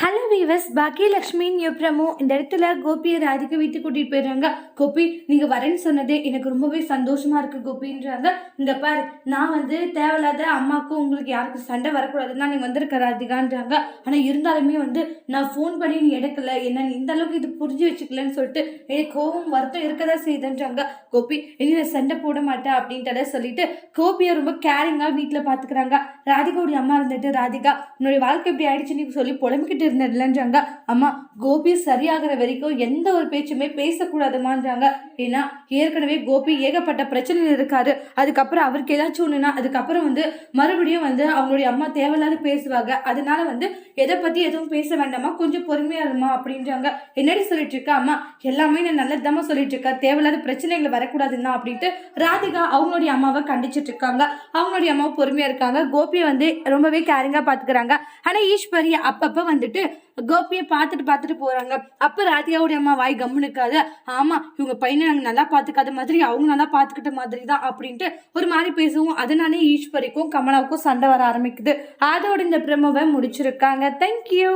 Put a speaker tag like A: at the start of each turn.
A: Hello viewers பாக்கியலக்ஷ்மின்னு எப்ரமோ இந்த இடத்துல கோபியை ராதிகா வீட்டுக்கு கூட்டிட்டு போயிடுறாங்க. கோபி நீங்க வரேன்னு சொன்னதே எனக்கு ரொம்பவே சந்தோஷமா இருக்கு கோபின்றாங்க. இந்த பாரு நான் வந்து தேவையில்லாத அம்மாவுக்கும் உங்களுக்கு யாருக்கும் சண்டை வரக்கூடாதுன்னா நீ வந்திருக்க ராதிகான்றாங்க. ஆனா இருந்தாலுமே வந்து நான் ஃபோன் பண்ணி நீ எடுக்கல. என்ன இந்த அளவுக்கு இது புரிஞ்சு வச்சுக்கலன்னு சொல்லிட்டு எனக்கு கோபம் வருத்தம் இருக்கதா செய்யுதுன்றாங்க. கோபி இனி நான் சண்டை போட மாட்டேன் அப்படின்றத சொல்லிட்டு கோபியை ரொம்ப கேரிங்கா வீட்டுல பாத்துக்கிறாங்க. ராதிகாவுடைய அம்மா இருந்துட்டு ராதிகா உன்னுடைய வாழ்க்கை இப்படி ஆயிடுச்சுன்னு சொல்லி புலம்பிக்கிட்டு இருந்ததுலன்றாங்க அம்மா கோபி சரியாகிற வரைக்கும் எந்த ஒரு பேச்சுமே பேசக்கூடாதுமான்றாங்க. ஏன்னா ஏற்கனவே கோபி ஏகப்பட்ட பிரச்சனையில் இருக்காரு. அதுக்கப்புறம் அவருக்கு ஏதாச்சும் ஒண்ணுன்னா அதுக்கப்புறம் வந்து மறுபடியும் வந்து அவங்களுடைய அம்மா தேவையில்லாத பேசுவாங்க. அதனால வந்து எதை பத்தி எதுவும் பேச வேண்டாமா? கொஞ்சம் பொறுமையா இருமா அப்படின்றாங்க. என்னடி சொல்லிட்டு இருக்கா அம்மா எல்லாமே நான் நல்லதாம சொல்லிட்டு இருக்கா தேவையில்லாத பிரச்சனைகள் வரக்கூடாதுன்னா அப்படின்ட்டு ராதிகா அவங்களுடைய அம்மாவை கண்டிச்சிட்டு இருக்காங்க அவங்களுடைய அம்மாவை பொறுமையா இருக்காங்க. கோபியை வந்து ரொம்பவே கேரிங்கா பார்த்துக்கிறாங்க. ஆனா ஈஸ்வரி அப்பப்போ வந்துட்டு கோபியை பார்த்துட்டு பார்த்துட்டு போகிறாங்க அப்போ ராதிகாவுடைய அம்மா வாய் கம்முனுக்காது. ஆமாம் இவங்க பையனை நாங்கள் நல்லா பார்த்துக்காத மாதிரி அவங்க நல்லா பார்த்துக்கிட்ட மாதிரி தான் அப்படின்ட்டு ஒரு மாதிரி பேசுவோம். அதனாலே ஈஸ்வரிக்கும் கமலாவுக்கும் சண்டை வர ஆரம்பிக்குது. அதோட இந்த பிரமவை முடிச்சிருக்காங்க. தேங்க்யூ